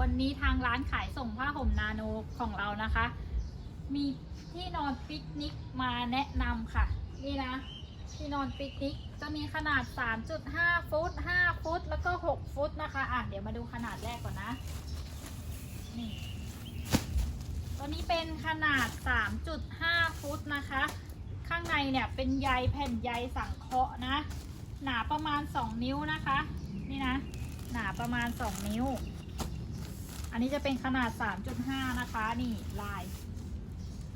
วันนี้ทางร้านขายส่งผ้าห่มนาโนของเรานะคะ มีที่นอนปิกนิกมาแนะนำค่ะ นี่นะ ที่นอนปิกนิกจะมีขนาด 3.5 ฟุต 5 ฟุต แล้วก็ 6 ฟุตนะคะ อะ เดี๋ยวมาดูขนาดแรกก่อนนะ นี่ตัวนี้เป็นขนาด 3.5 ฟุตนะคะ ข้างในเนี่ยเป็นใยแผ่นใยสังเคราะห์นะ หนาประมาณ 2 นิ้วนะคะ นี่นะ หนาประมาณ 2 นิ้ว อันนี้จะเป็นขนาด 3.5 นะคะ นี่ลาย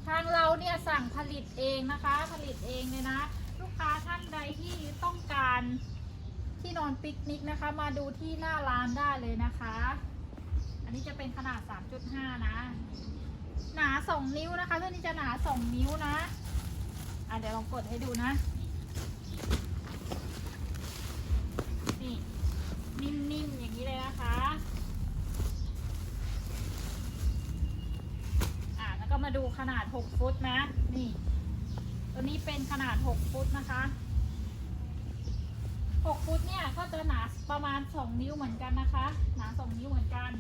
ทางเราเนี่ยสั่งผลิตเองนะคะ ผลิตเองเลยนะ ลูกค้าท่านใดที่ต้องการที่นอนปิกนิกนะคะ มาดูที่หน้าร้านได้เลยนะคะ อันนี้จะเป็นขนาด 3.5 นะ หนา 2 นิ้วนะคะตัวนี้จะหนา 2 นิ้วนะ อะเดี๋ยวลองกดให้ดูนะ นี่นิ่มๆอย่างนี้เลยนะคะ อะแล้วก็ มาดูขนาด 6 ฟุตนะ นี่ ตัวนี้เป็นขนาด 6 ฟุตนะคะ 6 ฟุตเนี่ยก็จะหนาประมาณ 2 นิ้วเหมือนกันนะคะ หนา 2 นิ้วเหมือนกัน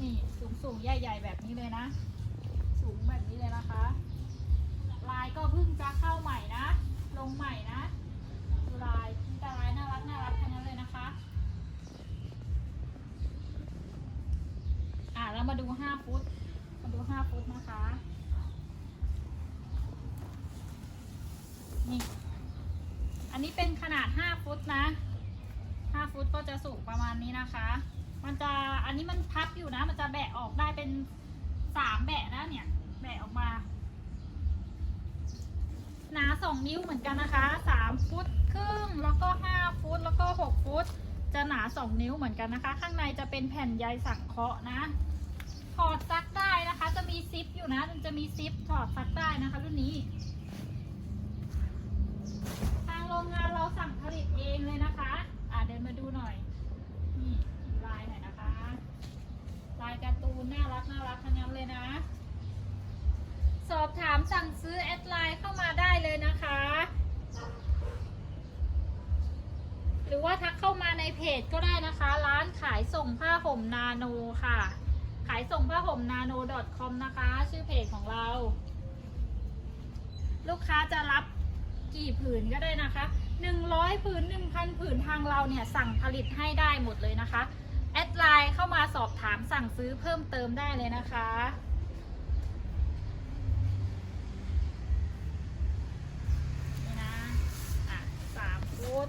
นี่สูงสูงๆใหญ่ๆแบบนี้เลยนะ สูงแบบนี้เลยนะคะ ลายก็เพิ่งจะเข้าใหม่นะ ลงใหม่นะดูลายมีแต่ลายน่ารักน่ารักทั้งนั้นเลยนะคะอะแล้วมาดู 5 ฟุต มาดู5ฟุตนะคะ นี่ อันนี้เป็นขนาด5ฟุตนะ5ฟุตก็จะสูงประมาณนี้นะคะ มันจะ อันนี้มันพับอยู่นะ มันจะแบะออกได้เป็น3แบะนะเนี่ย แบะออกมา หนา2นิ้วเหมือนกันนะคะ3ฟุตครึ่ง แล้วก็5ฟุต แล้วก็6ฟุตจะหนา 2 นิ้วเหมือนกันนะคะ ข้างในจะเป็นแผ่นใยสังเคราะห์นะ ถอดซักได้ อยู่นะมันจะมีซิปถอดซักได้นะคะรุ่นนี้ ทางโรงงานเราสั่งผลิตเองเลยนะคะ อ่าเดินมาดูหน่อย นี่ลายหน่อยนะคะ ลายการ์ตูนน่ารักน่ารักทั้งนั้นเลยนะ สอบถามสั่งซื้อแอดไลน์เข้ามาได้เลยนะคะ หรือว่าทักเข้ามาในเพจก็ได้นะคะ ร้านขายส่งผ้าห่มนาโนค่ะายส่งผ้าห่มนาโน .com นะคะ ชื่อเพจของเรา ลูกค้าจะรับกี่ผืนก็ได้นะคะ 100 ผืน 1,000 ผืนทางเราเนี่ย สั่งผลิตให้ได้หมดเลยนะคะ แอดไลน์เข้ามาสอบถามสั่งซื้อเพิ่มเติมได้เลยนะคะนี่นะอะสามฟุต